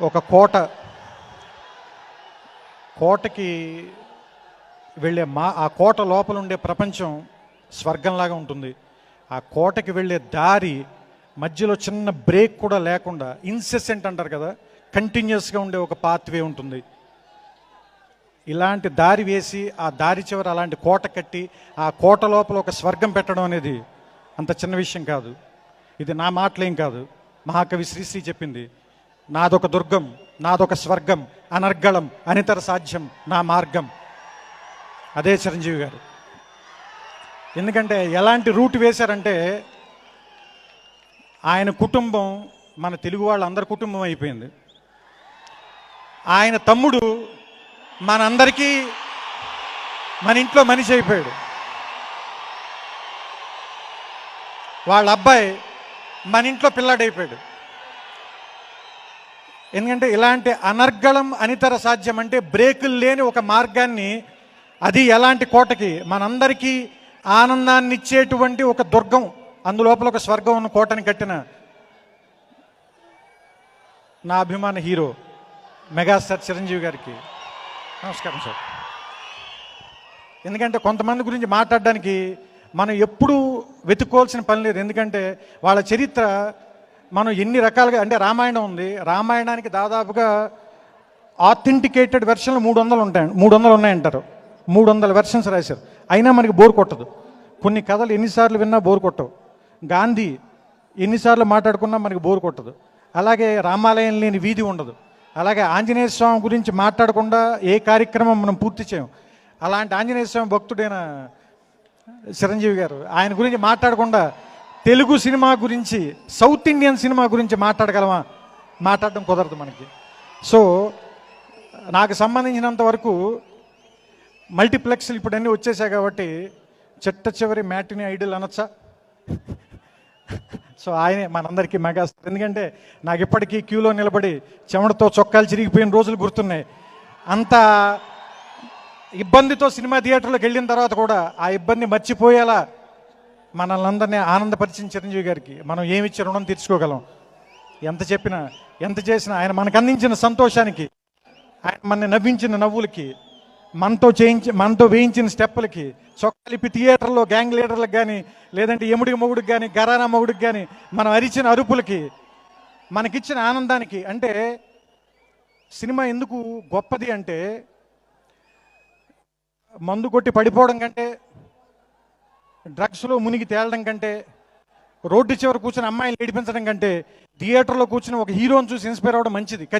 ఒక కోట. కోటకి వెళ్ళే మా ఆ కోట లోపల ఉండే ప్రపంచం స్వర్గంలాగా ఉంటుంది. ఆ కోటకి వెళ్ళే దారి మధ్యలో చిన్న బ్రేక్ కూడా లేకుండా ఇన్సెసెంట్ అంటారు కదా కంటిన్యూస్గా ఉండే ఒక పాత్వే ఉంటుంది. ఇలాంటి దారి వేసి ఆ దారి చివర అలాంటి కోట కట్టి ఆ కోట లోపల ఒక స్వర్గం పెట్టడం అనేది అంత చిన్న విషయం కాదు. ఇది నా మాటలేం కాదు. మహాకవి శ్రీశ్రీ చెప్పింది నాదొక దుర్గం నాదొక స్వర్గం అనర్గళం అనితర సాధ్యం నా మార్గం. అదే చిరంజీవి గారు. ఎందుకంటే ఎలాంటి రూట్ వేశారంటే ఆయన కుటుంబం మన తెలుగు వాళ్ళందరి కుటుంబం అయిపోయింది. ఆయన తమ్ముడు మనందరికీ మన ఇంట్లో మనిషి అయిపోయాడు. వాళ్ళ అబ్బాయి మన ఇంట్లో పిల్లాడైపోయాడు. ఎందుకంటే ఇలాంటి అనర్గళం అనితర సాధ్యం అంటే బ్రేకులు లేని ఒక మార్గాన్ని అది ఎలాంటి కోటకి మనందరికీ ఆనందాన్ని ఇచ్చేటువంటి ఒక దుర్గం అందులోపల ఒక స్వర్గం ఉన్న కోటని కట్టిన నా అభిమాన హీరో మెగాస్టార్ చిరంజీవి గారికి నమస్కారం సార్. ఎందుకంటే కొంతమంది గురించి మాట్లాడడానికి మనం ఎప్పుడూ వెతుక్కోవాల్సిన పని లేదు. ఎందుకంటే వాళ్ళ చరిత్ర మనం ఎన్ని రకాలుగా అంటే రామాయణం ఉంది. రామాయణానికి దాదాపుగా ఆథెంటికేటెడ్ వెర్షన్లు మూడు వందలు ఉంటాయి మూడు వందలు ఉన్నాయంటారు. మూడు వందల వెర్షన్స్ రాశారు. అయినా మనకి బోర్ కొట్టదు. కొన్ని కథలు ఎన్నిసార్లు విన్నా బోర్ కొట్టవు. గాంధీ ఎన్నిసార్లు మాట్లాడుకున్నా మనకి బోర్ కొట్టదు. అలాగే రామాలయం లేని వీధి ఉండదు. అలాగే ఆంజనేయ స్వామి గురించి మాట్లాడకుండా ఏ కార్యక్రమం మనం పూర్తి చేయం. అలాంటి ఆంజనేయ స్వామి భక్తుడైన చిరంజీవి గారు ఆయన గురించి మాట్లాడకుండా తెలుగు సినిమా గురించి సౌత్ ఇండియన్ సినిమా గురించి మాట్లాడగలమా? మాట్లాడడం కుదరదు మనకి. సో నాకు సంబంధించినంత వరకు మల్టీప్లెక్స్లు ఇప్పుడు అన్నీ వచ్చేసాయి కాబట్టి చెట్ట చివరి మ్యాటిని ఐడల్ అనొచ్చా? సో ఆయనే మనందరికీ మెగాస్టార్. ఎందుకంటే నాకు ఇప్పటికీ క్యూలో నిలబడి చెమటతో చొక్కాలు చిరిగిపోయిన రోజులు గుర్తున్నాయి. అంత ఇబ్బందితో సినిమా థియేటర్లోకి వెళ్ళిన తర్వాత కూడా ఆ ఇబ్బంది మర్చిపోయేలా మనల్ని అందరినీ ఆనందపరిచిన చిరంజీవి గారికి మనం ఏమిచ్చి రుణం తీర్చుకోగలం? ఎంత చెప్పినా ఎంత చేసినా ఆయన మనకు అందించిన సంతోషానికి ఆయన మన నవ్వించిన నవ్వులకి మనతో చేయించి మనతో వేయించిన స్టెప్పులకి చొక్కలిపి థియేటర్లో గ్యాంగ్ లీడర్లకు కానీ లేదంటే ఎముడికి మొగుడికి కానీ గరానా మొగుడికి కానీ మనం అరిచిన అరుపులకి మనకిచ్చిన ఆనందానికి అంటే సినిమా ఎందుకు గొప్పది అంటే మందు కొట్టి పడిపోవడం కంటే డ్రగ్స్లో మునిగి తేలడం కంటే రోడ్డు చివర కూర్చొని అమ్మాయిని ఏడిపించడం కంటే థియేటర్లో కూర్చుని ఒక హీరోని చూసి ఇన్స్పైర్ అవ్వడం మంచిది.